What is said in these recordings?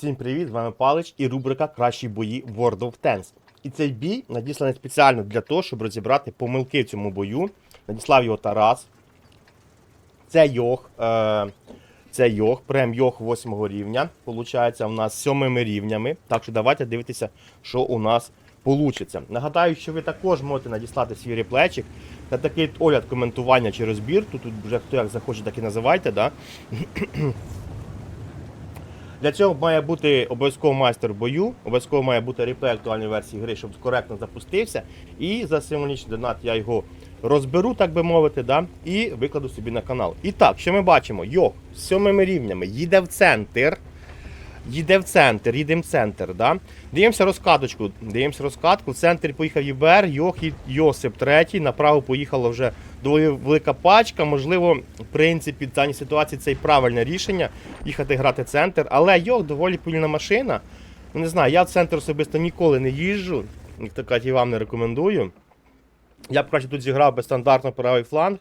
Всім привіт, з вами Палич і рубрика Кращі бої World of Tanks. І цей бій надісланий спеціально для того, щоб розібрати помилки в цьому бою. Надіслав його Тарас. Це Йох. Е, це Йох, прем Йох 8 рівня. Получається, у нас з сьомими рівнями. Так що давайте дивитися, що у нас вийде. Нагадаю, що ви також можете надіслати свій реплечик. Це такий огляд коментування чи розбір. Тут, тут вже хто як захоче, так і називайте. Да? Для цього має бути обов'язково майстер бою, обов'язково має бути реплей актуальної версії гри, щоб коректно запустився. І за символічний донат я його розберу, так би мовити, да, і викладу собі на канал. І так, що ми бачимо? Йох, з сьомими рівнями їде в центр. Їде в центр, їдемо в центр. Да? Дивимося розкаточку. Дивимося розкатку. В центр поїхав ЄБР, Йох і Йосип третій. Направо поїхала вже доволі велика пачка. Можливо, в принципі, в даній ситуації це і правильне рішення їхати грати центр. Але Йох доволі повільна машина. Ну, Не знаю, я в центр особисто ніколи не їжджу. Як кажуть, і вам не рекомендую. Я б краще тут зіграв би стандартно правий фланг.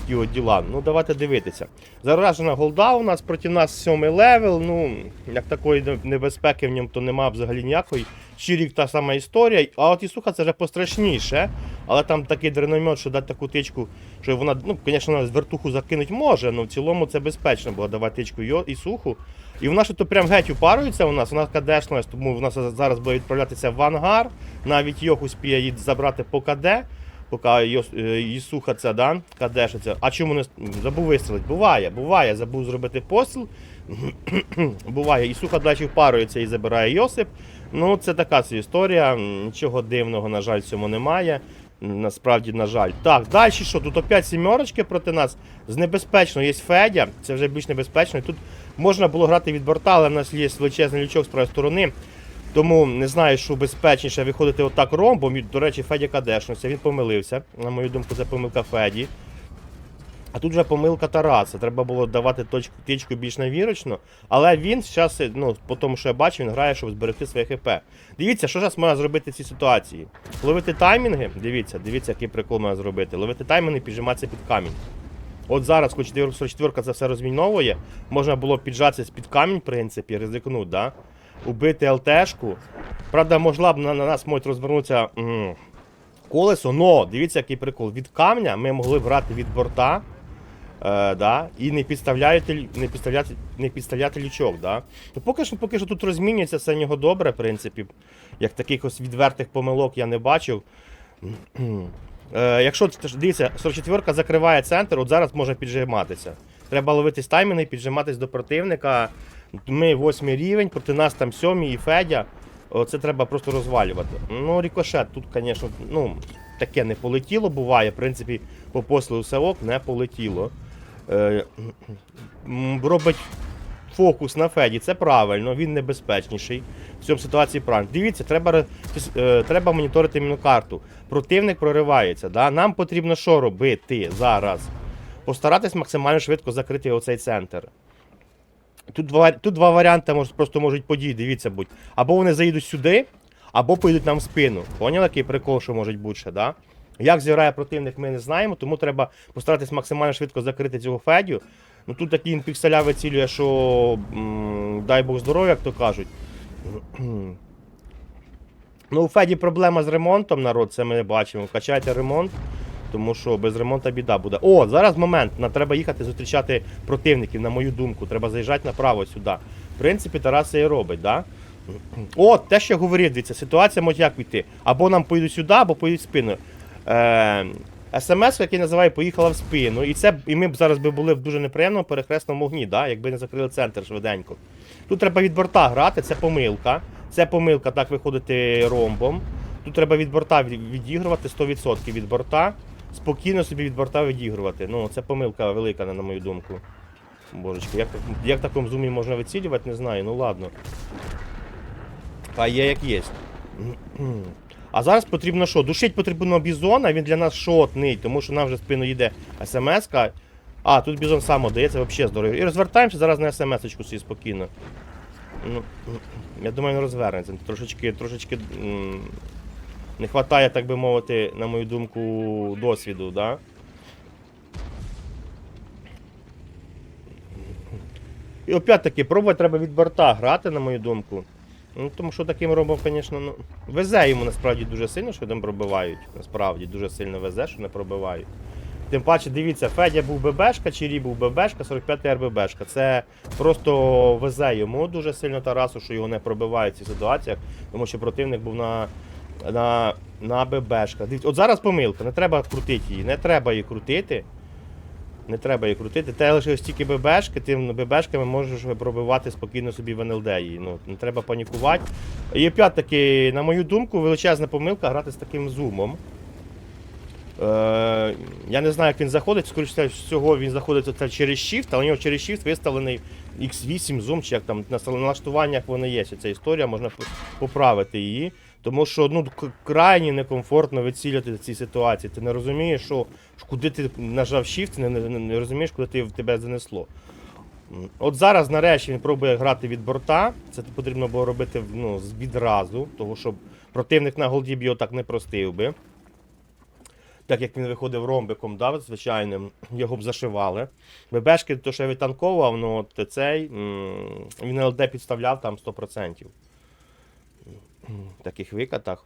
Такі от діла. Ну, давайте дивитися. Заражена голда у нас проти нас сьомий левел. Ну, як такої небезпеки в ньому, то нема взагалі ніякої. Щирік та сама історія. А от Ісуха це вже пострашніше. Але там такий дреномет, що дати таку тичку, що вона, ну, звісно, вона з вертуху закинуть може, але в цілому це безпечно було давати тичку Ісуху. І вона що то прям геть упарується у нас, вона кадешна, тому вона зараз буде відправлятися в ангар. Навіть Йох успіє її забрати по КД поки е, Ісуха це, да, кадешиться. А чому не забув вистрілити? Буває, буває, забув зробити постріл. буває. Ісуха далі впарується і забирає Йосип. Ну, це така історія. Нічого дивного, на жаль, цьому немає. Насправді, на жаль. Так, далі що? Тут опять сімерочки проти нас. З небезпечно є Федя, це вже більш небезпечно. Тут можна було грати від борта, але в нас є величезний лючок з правої сторони. Тому не знаю, що безпечніше виходити отак ромбом. До речі, Феді кадешнувся, він помилився. На мою думку, це помилка Феді. А тут вже помилка Тараса. Треба було давати точку, тичку більш навірочно. Але він зараз, ну, по тому, що я бачу, він грає, щоб зберегти своє ХП. Дивіться, що зараз можна зробити в цій ситуації. Ловити таймінги, дивіться, дивіться, який прикол можна зробити. Ловити таймінги піджиматися під камінь. От зараз, коли 44 це все розміновує, можна було піджатися під камінь, в принципі, ризикнути, да? убити ЛТшку. Правда, могла б на, на нас можуть розвернутися колесо, но дивіться, який прикол. Від камня ми могли брати від борта. Е, да, і не підставляти, не підставляти, не підставляти лючок. Да. Ну, поки, що, поки що тут розмінюється все в нього добре, в принципі. Як таких ось відвертих помилок я не бачив. Е, якщо дивіться, 44-ка закриває центр, от зараз може піджиматися. Треба ловити таймінги, піджиматись до противника. Ми восьмий рівень, проти нас там сьомий і Федя. Це треба просто розвалювати. Ну, рікошет, тут, звісно, ну, таке не полетіло, буває. В принципі, по послу САОК не полетіло. Е, робить фокус на Феді, це правильно, він небезпечніший. В цьому ситуації правильно. Дивіться, треба, е, треба моніторити мінокарту. Противник проривається. Да? Нам потрібно що робити зараз? Постаратись максимально швидко закрити оцей центр. Тут два, тут два варіанти мож, просто можуть події, дивіться будь. Або вони заїдуть сюди, або поїдуть нам в спину. Поняли, який прикол, що може бути ще, да? Як зіграє противник, ми не знаємо, тому треба постаратись максимально швидко закрити цього Федю. Ну тут такий пікселя вицілює, що дай Бог здоров'я, як то кажуть. Ну, у Феді проблема з ремонтом, народ, це ми бачимо. Качайте ремонт, тому що без ремонту біда буде. О, зараз момент. Нам треба їхати зустрічати противників, на мою думку. Треба заїжджати направо сюди. В принципі, Тарас і робить, да? О, те, що я говорив, дивіться, ситуація може як піти. Або нам поїдуть сюди, або поїдуть. Е, СМС, який називає, поїхала в спину. І це, і ми б зараз би були в дуже неприємному перехресному огні, да? якби не закрили центр швиденько. Тут треба від борта грати, це помилка. Це помилка так виходити ромбом. Тут треба від борта відігрувати 100% від борта. Спокійно собі від борта відігрувати. Ну, це помилка велика, на мою думку. Божечки, як, як в такому зумі можна вицілювати, не знаю, ну ладно. А є як є. А зараз потрібно що? Душить потрібно бізона, він для нас шотний, тому що нам вже спину їде смс-ка. А, тут бізон сам дається, взагалі здорово. І розвертаємося зараз на смс-очку собі спокійно. Ну, я думаю, він розвернеться. Трошечки, трошечки не вистачає, так би мовити, на мою думку, досвіду, да? І опять-таки, пробувати треба від борта грати, на мою думку. Ну, тому що таким робом, звісно, ну, везе йому насправді дуже сильно, що там пробивають. Насправді дуже сильно везе, що не пробивають. Тим паче, дивіться, Федя був ББшка, Чирі був ББшка, 45-й РББшка. Це просто везе йому дуже сильно Тарасу, що його не пробивають в цих ситуаціях, тому що противник був на, на, на ББшках. Дивіться, от зараз помилка, не треба крутити її, не треба її крутити. Не треба її крутити. Те лише ось тільки ББшки, тим ББшками можеш пробивати спокійно собі в НЛД її. Ну, не треба панікувати. І опять таки, на мою думку, величезна помилка грати з таким зумом. Е, я не знаю, як він заходить, скоріше всього, він заходить через Shift, але у нього через Shift виставлений X8 зум, чи як там на налаштуваннях воно є. Ця історія, можна поправити її. Тому що ну, крайні некомфортно вицілювати в цій ситуації. Ти не розумієш, що, куди ти нажав Shift, не, не, не розумієш, куди ти, тебе занесло. От зараз нарешті він пробує грати від борта. Це потрібно було робити ну, відразу, тому що противник на голді б його так не простив би. Так як він виходив ромбиком, да, звичайним, його б зашивали. ББшки, то що я відтанковував, ну от цей, він ЛД підставляв там 100%. В таких викатах.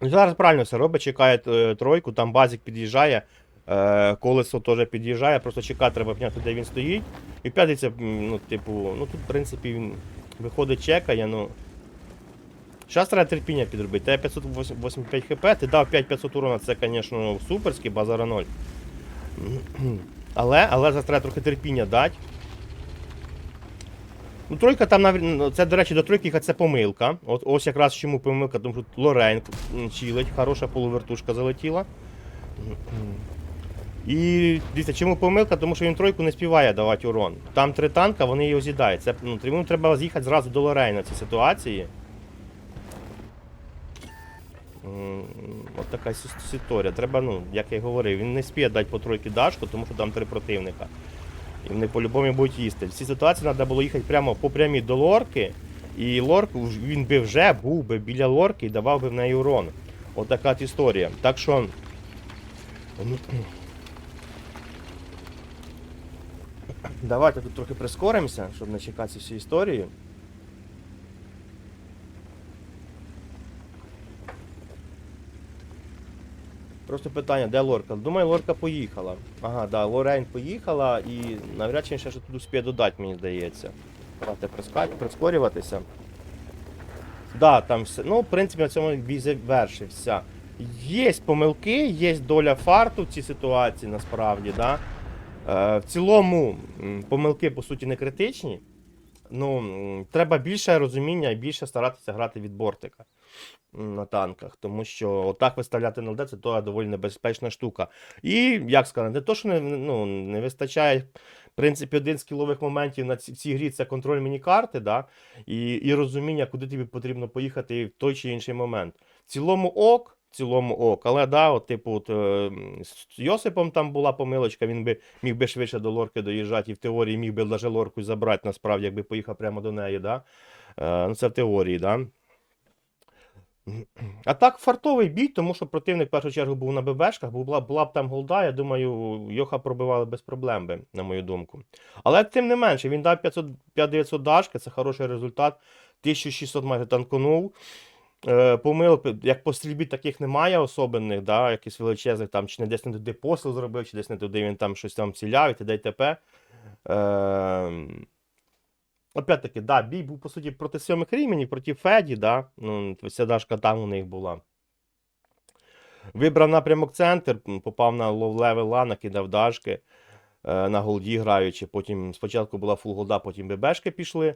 Ну, Зараз правильно все робить, чекає е, тройку, там базик під'їжджає, е, колесо теж під'їжджає, просто чекати треба поняти, де він стоїть. І п'ятиться, ну, типу, ну тут, в принципі, він виходить, чекає, ну. Зараз треба терпіння підробити. Тебе 585 хп, ти дав 5500 урона, це, звісно, суперський, базара 0. Але, але зараз треба трохи терпіння дати. Ну, тройка там ну, Це, до речі, до тройки це помилка. От ось якраз чому помилка, тому що Лорен м, чилить, хороша полувертушка залетіла. І дивіться, чому помилка? Тому що він тройку не співає давати урон. Там три танка, вони його з'їдають. Це, ну, йому треба з'їхати зразу до Лорейна в цій ситуації. От така сі- Треба, ну, як я й говорив, він не спіє дати по тройки дашку, тому що там три противника. І вони по-любому будуть їсти. В цій ситуації треба було їхати прямо по прямій до лорки. І лорк він би вже був би біля лорки і давав би в неї урон. Отака от історія. Так що. Давайте тут трохи прискоримося, щоб не чекати всю історію. Просто питання, де Лорка? Думаю, Лорка поїхала. Ага, да, Лорейн поїхала і навряд чи він ще тут успіє додати, мені здається. Давайте прискорюватися. Да, там все. Ну, в принципі, на цьому бій завершився. Є помилки, є доля фарту в цій ситуації, насправді, да. Е, в цілому, помилки, по суті, не критичні. Ну, треба більше розуміння і більше старатися грати від бортика на танках, тому що отак виставляти на ЛД це то доволі небезпечна штука. І, як сказати, не то, що не, ну, не вистачає, в принципі, один з кілових моментів на ці- в цій грі це контроль міні-карти, да? і, і розуміння, куди тобі потрібно поїхати в той чи інший момент. В цілому ок. В цілому ок, але да, от, типу, от, е, з Йосипом там була помилочка, він би міг би швидше до лорки доїжджати, і в теорії міг би навіть лорку забрати, насправді, якби поїхав прямо до неї. Да? Е, ну, це в теорії, да? А так, фартовий бій, тому що противник в першу чергу був на ББшках, була, була б там голда, я думаю, Йоха пробивали без проблем би, на мою думку. Але тим не менше, він дав 500 5900 дашки, це хороший результат. 1600 майже танконув. Е, помилок, як по стрільбі таких немає особенних, да, якихось величезних, там, чи не десь не туди посил зробив, чи десь не туди він там щось там ціляв і т.д. і т.п. Е, Опять-таки, да, бій був, по суті, проти сьомих рівнів, проти Феді, да. Ну, вся дашка там у них була. Вибрав напрямок центр, попав на лоу-левела, накидав дашки на голді граючи. Потім спочатку була фул голда, потім ББшки пішли.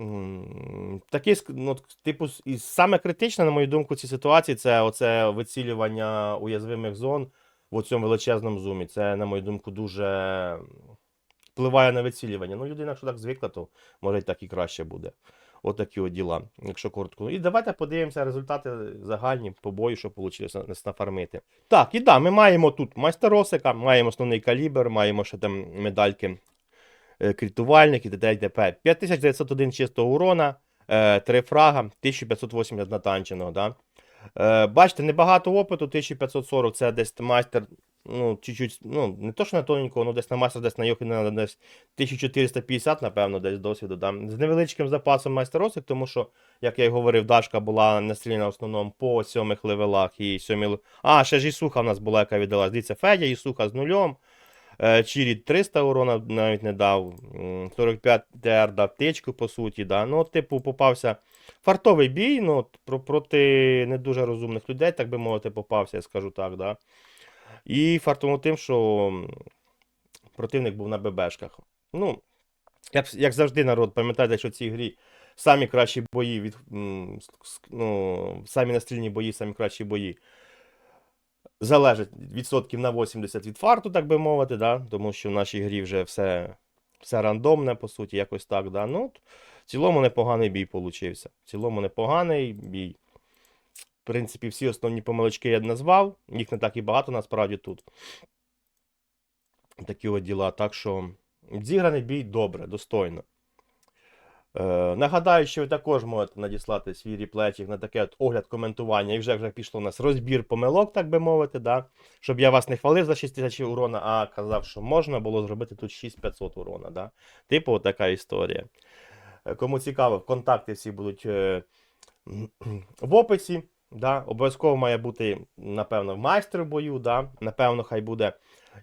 М, Такий, ну, типу, і саме критичне, на мою думку, в цій ситуації це оце вицілювання уязвимих зон в цьому величезному зумі. Це, на мою думку, дуже впливає на вицілювання. Ну, людина, якщо так звикла, то може так і краще буде. От такі от діла, якщо коротко. І давайте подивимося результати загальні по бою, що вийшло нафармити. Так, і да, ми маємо тут майстеросика, маємо основний калібр, маємо ще там медальки е, критувальник і т.д. 5901 чистого урона, е, 3 фрага, 1580 натанченого. Да? Е, бачите, небагато опиту, 1540 це десь майстер ну, чуть-чуть, ну, не то, що на тоненького, ну десь на майстер, десь на йохи на десь 1450, напевно, десь досвіду. Да. З невеличким запасом майстеросик, тому що, як я й говорив, дашка була настріляна в основному по сьомих левелах і сьомі... А, ще ж Ісуха в нас була, яка віддалась. Дивіться, Федя, Ісуха з нульом. Е, Чірі 300 урона навіть не дав. 45 ТР дав тичку, по суті. Да. Ну, типу, попався фартовий бій, ну, проти не дуже розумних людей, так би мовити, попався, я скажу так. Да. І фартово тим, що противник був на ББшках. Ну, як, як завжди, народ, пам'ятайте, що в цій грі самі кращі бої від. Ну, самі настрільні бої, самі кращі бої. Залежать відсотків на 80 від фарту, так би мовити, да? тому що в нашій грі вже все, все рандомне, по суті, якось так. Да? Ну, в цілому непоганий бій получився. В цілому непоганий бій. В принципі, всі основні помилочки я назвав, їх не так і багато насправді тут. Такі от діла. Так що зіграний бій добре, достойно. Е, нагадаю, що ви також можете надіслати свій ріплечик на таке от огляд коментування. І вже вже пішло у нас розбір помилок, так би мовити, да? щоб я вас не хвалив за 6000 урона, а казав, що можна було зробити тут 6500 урона. Да? Типу, така історія. Е, Кому цікаво, контакти всі будуть е, в описі. Да? Обов'язково має бути, напевно, майстер в бою, да? напевно, хай буде.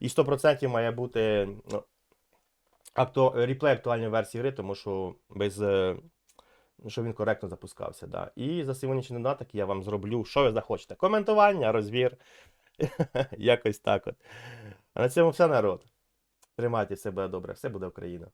І 100% має бути ну, акту... реплей актуальної версії гри, тому що без. е, Щоб він коректно запускався. Да. І за сьогоднішній додаток я вам зроблю, що ви захочете. Коментування, розбір. Якось так от. А на цьому все народ. Тримайте себе добре, все буде Україна.